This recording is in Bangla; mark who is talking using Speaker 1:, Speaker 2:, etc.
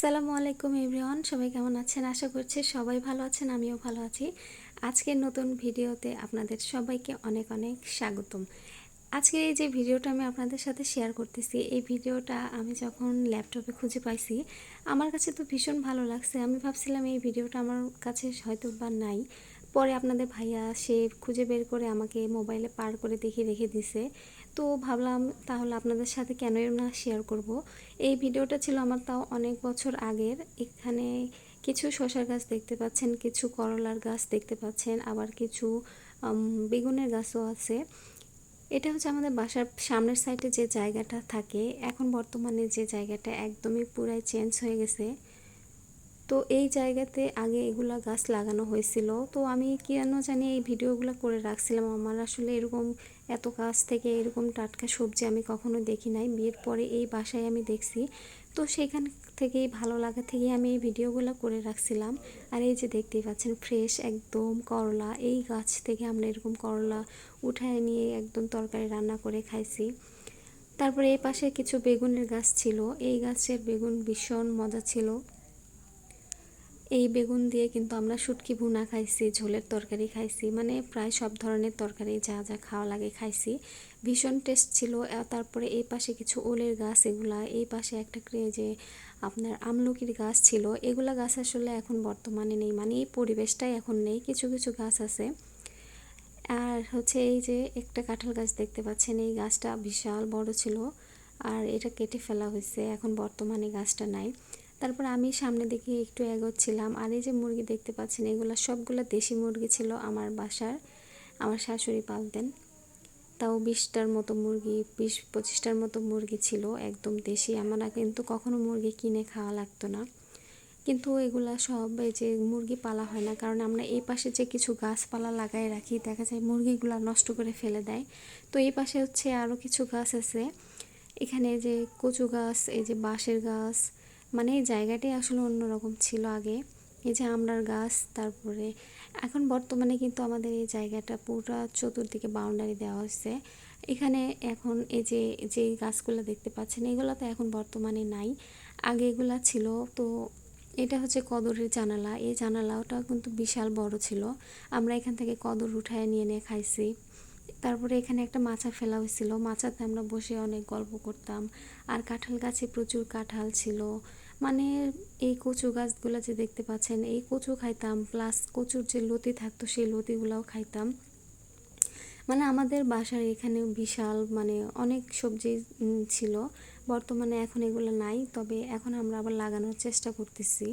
Speaker 1: আসসালামু আলাইকুম এভরিওয়ান, সবাই কেমন আছেন? আশা করছি সবাই ভালো আছেন, আমিও ভালো আছি। আজকের নতুন ভিডিওতে আপনাদের সবাইকে অনেক অনেক স্বাগতম। আজকে এই যে ভিডিওটা আমি আপনাদের সাথে শেয়ার করতেছি, এই ভিডিওটা আমি যখন ল্যাপটপে খুঁজে পাইছি, আমার কাছে তো ভীষণ ভালো লাগছে। আমি ভাবছিলাম এই ভিডিওটা আমার কাছে হয়তো বা নাই। পরে আপনাদের ভাইয়া, সে খুঁজে বের করে আমাকে মোবাইলে পার করে দেখিয়ে রেখে দিছে। তো ভাবলাম তাহলে আপনাদের সাথে কেন না শেয়ার করব? এই ভিডিওটা ছিল আমার তাও অনেক বছর আগের। এখানে কিছু শশার গাছ দেখতে পাচ্ছেন, কিছু করলার গাছ দেখতে পাচ্ছেন, আবার কিছু বেগুনের গাছও আছে। এটা হচ্ছে আমাদের বাসার সামনের সাইডে যে জায়গাটা থাকে, এখন বর্তমানে যে জায়গাটা একদমই পুরাই চেঞ্জ হয়ে গেছে। তো এই জায়গাতে আগে এগুলা গাছ লাগানো হয়েছিল। তো আমি কেন জানি এই ভিডিওগুলো করে রাখছিলাম। আমার আসলে এরকম এত গাছ থেকে এরকম টাটকা সবজি আমি কখনো দেখি নাই। বিয়ের পরে এই বাসায় আমি দেখছি। তো সেখান থেকেই, ভালো লাগা থেকে আমি এই ভিডিওগুলো করে রাখছিলাম। আর এই যে দেখতেই পাচ্ছেন, ফ্রেশ একদম করলা। এই গাছ থেকে আমরা এরকম করলা উঠায় নিয়ে একদম তরকারি রান্না করে খাইছি। তারপরে এই পাশে কিছু বেগুনের গাছ ছিল। এই গাছের বেগুন ভীষণ মজা ছিল। এই বেগুন দিয়ে কিন্তু আমরা শুটকি ভুনা খাইছি, ঝোলের তরকারি খাইছি মানে প্রায় সব ধরনের তরকারি যা যা খাওয়া লাগে খাইছি। ভীষণ টেস্ট ছিল তারপরে এই পাশে কিছু ওলের গাছ এগুলা, এই পাশে একটা যে আপনার আমলকির গাছ ছিল, এগুলা গাছ আসলে এখন বর্তমানে নেই মানে এই পরিবেশটাই এখন নেই, কিছু কিছু গাছ আছে। আর হচ্ছে এই যে একটা কাঁঠাল গাছ দেখতে পাচ্ছেন, এই গাছটা বিশাল বড় ছিল, আর এটা কেটে ফেলা হয়েছে, এখন বর্তমানে গাছটা নাই। তারপর আমি সামনে দিকে একটু এগোচ্ছিলাম। আর এই যে মুরগি দেখতে পাচ্ছেন, এগুলো সবগুলো দেশি মুরগি ছিল আমার বাসার, আমার শাশুড়ি পালতেন। তাও বিশটার মতো মুরগি, বিশ পঁচিশটার মতো মুরগি ছিল, একদম দেশি। আমরা কিন্তু কখনো মুরগি কিনে খাওয়া লাগতো না। কিন্তু এগুলা সব এই যে মুরগি পালা হয় না, কারণ আমরা এই পাশে যে কিছু গাছপালা লাগাই রাখি, দেখা যায় মুরগিগুলো নষ্ট করে ফেলে দেয়। তো এই পাশে হচ্ছে আরও কিছু গাছ আছে। এখানে যে কচু গাছ, এই যে বাঁশের গাছ মানে এই জায়গাটাই আসলে অন্যরকম ছিল আগে। এই যে আমরার গাছ, তারপরে এখন বর্তমানে কিন্তু আমাদের এই জায়গাটা পুরো চতুর্দিকে বাউন্ডারি দেওয়া হয়েছে। এখানে এখন এই যে যে গাছগুলো দেখতে পাচ্ছেন, এগুলো তো এখন বর্তমানে নাই। আগে এগুলা ছিল, তো এটা হচ্ছে কদরের জানালা। এই জানালাটা কিন্তু বিশাল বড় ছিল। আমরা এখান থেকে কদর উঠায় নিয়ে নিয়ে খাইছি। তারপরে এখানে একটা মাছা ফেলা হয়েছিল। মাচাতে আমরা বসে অনেক গল্প করতাম। আর কাঁঠাল গাছে প্রচুর কাঁঠাল ছিল। মানে এই কচু গাছগুলো যে দেখতে পাচ্ছেন, এই কচু খাইতাম প্লাস কচুর যে লতি থাকতো, সেই লতিগুলাও খাইতাম। মানে আমাদের বাসার এখানে বিশাল মানে অনেক সবজি ছিল। বর্তমানে এখন এগুলো নাই, তবে এখন আমরা আবার লাগানোর চেষ্টা করতেছি।